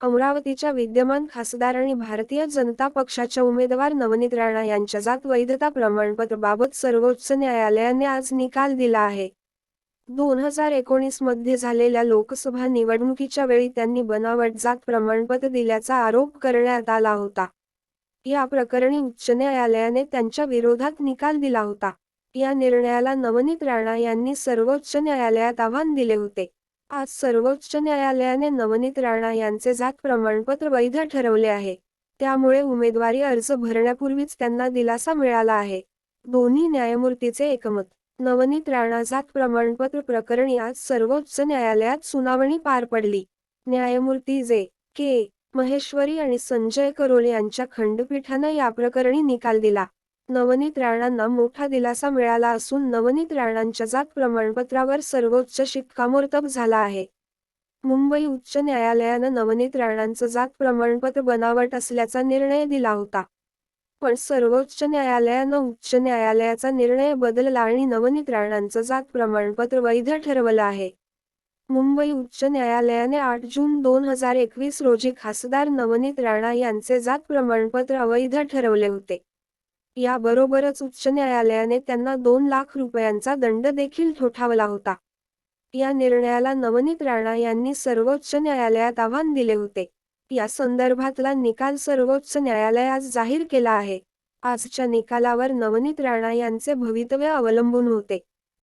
अमरावतीच्या विद्यमान खासदार आणि भारतीय जनता पक्षाच्या उमेदवार नवनीत राणा यांच्या जात वैधता प्रमाणपत्राबाबत सर्वोच्च न्यायालयाने आज निकाल दिला आहे. दोन हजार एकोणीसमध्ये झालेल्या लोकसभा निवडणुकीच्या वेळी त्यांनी बनावट जात प्रमाणपत्र दिल्याचा आरोप करण्यात आला होता. या प्रकरणी उच्च न्यायालयाने त्यांच्या विरोधात निकाल दिला होता. या निर्णयाला नवनीत राणा यांनी सर्वोच्च न्यायालयात आव्हान दिले होते. आज सर्वोच्च न्यायालयाने नवनीत राणा यांचे जात प्रमाणपत्र वैध ठरवले आहे. त्यामुळे उमेदवारी अर्ज भरण्यापूर्वीच त्यांना दिलासा मिळाला आहे. दोन्ही न्यायमूर्तीचे एकमत. नवनीत राणा जात प्रमाणपत्र प्रकरणी आज सर्वोच्च न्यायालयात सुनावणी पार पडली. न्यायमूर्ती जे. के. महेश्वरी आणि संजय करोल यांच्या खंडपीठानं या प्रकरणी निकाल दिला. नवनीत राणांना मोठा दिलासा मिळाला असून नवनीत राणांच्या जात प्रमाणपत्रावर सर्वोच्च शिक्कामोर्तब झाला आहे. मुंबई उच्च न्यायालयानं नवनीत राणांचं जात प्रमाणपत्र बनावट असल्याचा निर्णय दिला होता. पण सर्वोच्च न्यायालयानं उच्च न्यायालयाचा निर्णय बदलला आणि नवनीत राणांचं जात प्रमाणपत्र वैध ठरवलं आहे. मुंबई उच्च न्यायालयाने आठ जून दोन हजार एकवीस रोजी खासदार नवनीत राणा यांचे जात प्रमाणपत्र अवैध ठरवले होते. याबरोबरच उच्च न्यायालयाने त्यांना दोन लाख रुपयांचा दंड देखील ठोठावला होता. या निर्णयाला नवनीत राणा यांनी सर्वोच्च न्यायालयात आव्हान दिले होते. या संदर्भातला निकाल सर्वोच्च न्यायालय आज जाहीर केला आहे. आजच्या निकालावर नवनीत राणा यांचे भवितव्य अवलंबून होते.